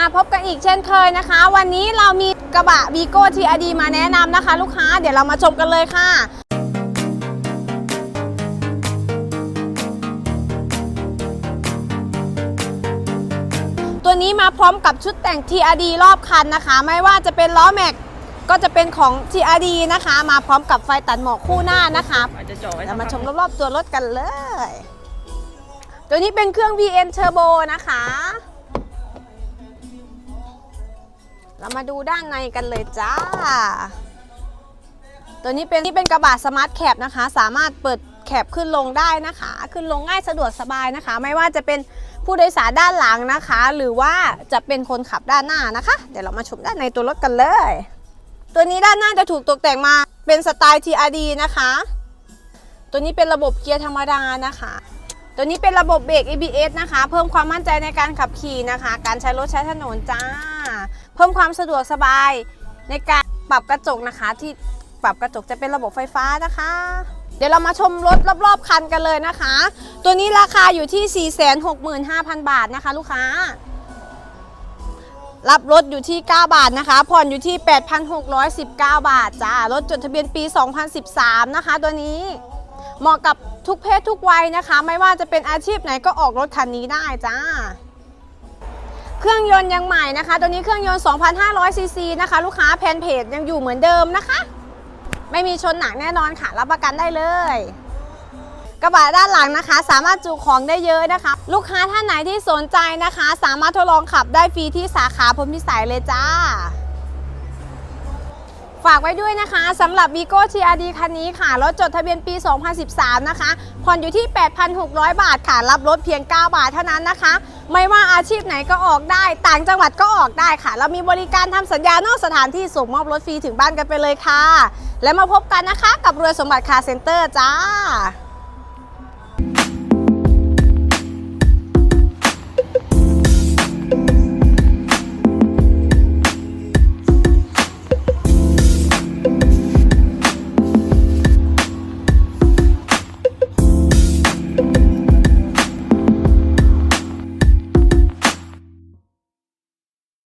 มาพบกันอีกเช่นเคยนะคะ วันนี้เรามีกระบะวีโก้ทีอดีมาแนะนำนะคะ ลูกค้าเดี๋ยวเรามาชมกันเลยค่ะตัวนี้มาพร้อมกับชุดแต่ง TRD รอบคันนะคะ ไม่ว่าจะเป็นล้อแม็กก็จะเป็นของ TRD นะคะ มาพร้อมกับไฟตัดหมอกคู่หน้านะคะอาจะจอไว้เรามาชมรอบๆตัวรถกันเลย ตัวนี้เป็นเครื่อง VN Turbo นะคะ เรามาดูด้านในกันเลยจ้า ตัวนี้เป็นนี่เป็นกระบะสมาร์ทแคปนะคะ สามารถเปิดแคปขึ้นลงได้นะคะ ขึ้นลงง่ายสะดวกสบายนะคะ ไม่ว่าจะเป็นผู้โดยสารด้านหลังนะคะ หรือว่าจะเป็นคนขับด้านหน้านะคะ เดี๋ยวเรามาชมด้านในตัวรถกันเลย ตัวนี้ด้านหน้าจะถูกตกแต่งมาเป็นสไตล์ TRD นะคะ ตัวนี้เป็นระบบเกียร์ธรรมดานะคะ ตัวนี้เป็นระบบเบรก ABS นะคะ เพิ่มความมั่นใจในการขับขี่นะคะ การใช้รถใช้ถนนจ้า พิ่มความสะดวกสบายในการปรับกระจกนะคะ ที่ปรับกระจกจะเป็นระบบไฟฟ้านะคะ เดี๋ยวเรามาชมรถรอบๆคันกันเลยนะคะ ตัวนี้ราคาอยู่ที่ 465,000 บาทนะคะ ลูกค้า รับรถอยู่ที่ 9 บาทนะคะ ผ่อนอยู่ที่ 8,619 บาทจ้ารถจดทะเบียนปี 2013 นะคะ ตัวนี้เหมาะกับทุกเพศทุกวัยนะคะ ไม่ว่าจะเป็นอาชีพไหนก็ออกรถคันนี้ได้จ้า เครื่องยนต์ยังใหม่นะคะ ตัวนี้เครื่องยนต์ 2,500 ซีซีนะคะ ลูกค้าแผ่นเพจยังอยู่เหมือนเดิมนะคะ ไม่มีชนหนักแน่นอนค่ะ รับประกันได้เลยกระบะด้านหลังนะคะ สามารถจุของได้เยอะนะคะ ลูกค้าท่านไหนที่สนใจนะคะ สามารถทดลองขับได้ฟรีที่สาขาพรมพิสัยเลยจ้า ฝากไว้ด้วยนะคะสำหรับ v i g o TRD คันนี้ค่ะรถจดทะเบียนปี 2013 นะคะผ่อนอยู่ที่ 8,600 บาทค่ะ รับรถเพียง 9 บาทเท่านั้นนะคะ ไม่ว่าอาชีพไหนก็ออกได้ ต่างจังหวัดก็ออกได้ค่ะ เรามีบริการทำสัญญานอกสถานที่ส่งมอบรถฟรีถึงบ้านกันไปเลยค่ะ และมาพบกันนะคะ กับรวยสมบัติคาร์เซ็นเตอร์จ้า